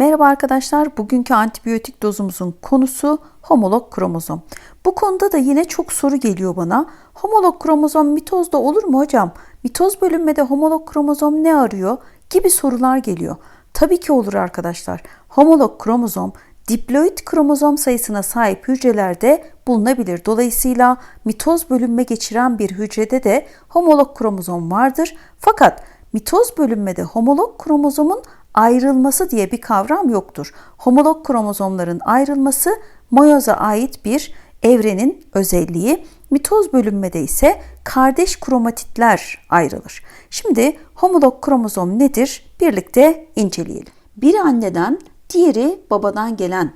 Merhaba arkadaşlar. Bugünkü antibiyotik dozumuzun konusu homolog kromozom. Bu konuda da yine çok soru geliyor bana. Homolog kromozom mitozda olur mu hocam? Mitoz bölünmede homolog kromozom ne arıyor? Gibi sorular geliyor. Tabii ki olur arkadaşlar. Homolog kromozom diploid kromozom sayısına sahip hücrelerde bulunabilir. Dolayısıyla mitoz bölünme geçiren bir hücrede de homolog kromozom vardır. Fakat mitoz bölünmede homolog kromozomun ayrılması diye bir kavram yoktur. Homolog kromozomların ayrılması meyoza ait bir evrenin özelliği. Mitoz bölünmede ise kardeş kromatitler ayrılır. Şimdi homolog kromozom nedir? Birlikte inceleyelim. Bir anneden, diğeri babadan gelen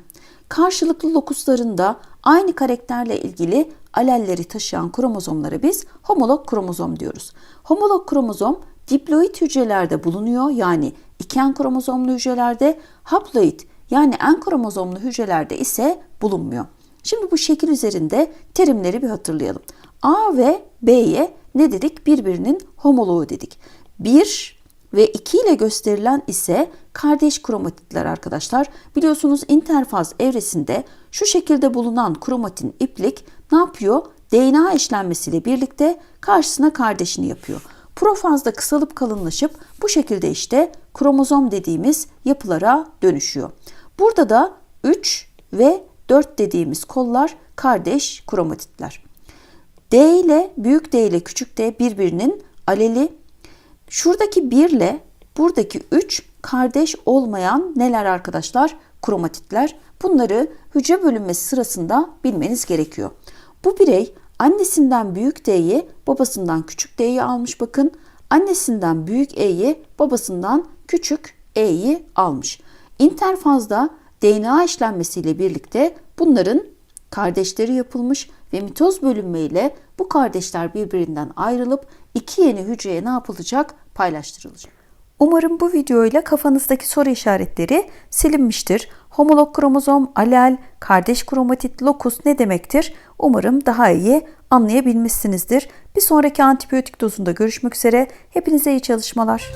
karşılıklı lokuslarında aynı karakterle ilgili alelleri taşıyan kromozomlara biz homolog kromozom diyoruz. Homolog kromozom diploid hücrelerde bulunuyor yani iken kromozomlu hücrelerde, haploid yani en kromozomlu hücrelerde ise bulunmuyor. Şimdi bu şekil üzerinde terimleri bir hatırlayalım. A ve B'ye ne dedik? Birbirinin homoloğu dedik. 1 ve 2 ile gösterilen ise kardeş kromatitler arkadaşlar. Biliyorsunuz interfaz evresinde şu şekilde bulunan kromatin iplik ne yapıyor? DNA eşlenmesiyle birlikte karşısına kardeşini yapıyor. Profazda kısalıp kalınlaşıp bu şekilde işte kromozom dediğimiz yapılara dönüşüyor. Burada da 3 ve 4 dediğimiz kollar kardeş kromatitler. D ile büyük D ile küçük D birbirinin aleli. Şuradaki 1 ile buradaki 3 kardeş olmayan neler arkadaşlar? Kromatitler. Bunları hücre bölünmesi sırasında bilmeniz gerekiyor. Bu birey annesinden büyük D'yi babasından küçük D'yi almış bakın. Annesinden büyük E'yi babasından küçük E'yi almış. İnterfazda DNA işlenmesiyle birlikte bunların kardeşleri yapılmış ve mitoz bölünme ile bu kardeşler birbirinden ayrılıp iki yeni hücreye ne yapılacak? Paylaştırılacak. Umarım bu videoyla kafanızdaki soru işaretleri silinmiştir. Homolog kromozom, alel, kardeş kromatit, lokus ne demektir? Umarım daha iyi anlayabilmişsinizdir. Bir sonraki antibiyotik dozunda görüşmek üzere. Hepinize iyi çalışmalar.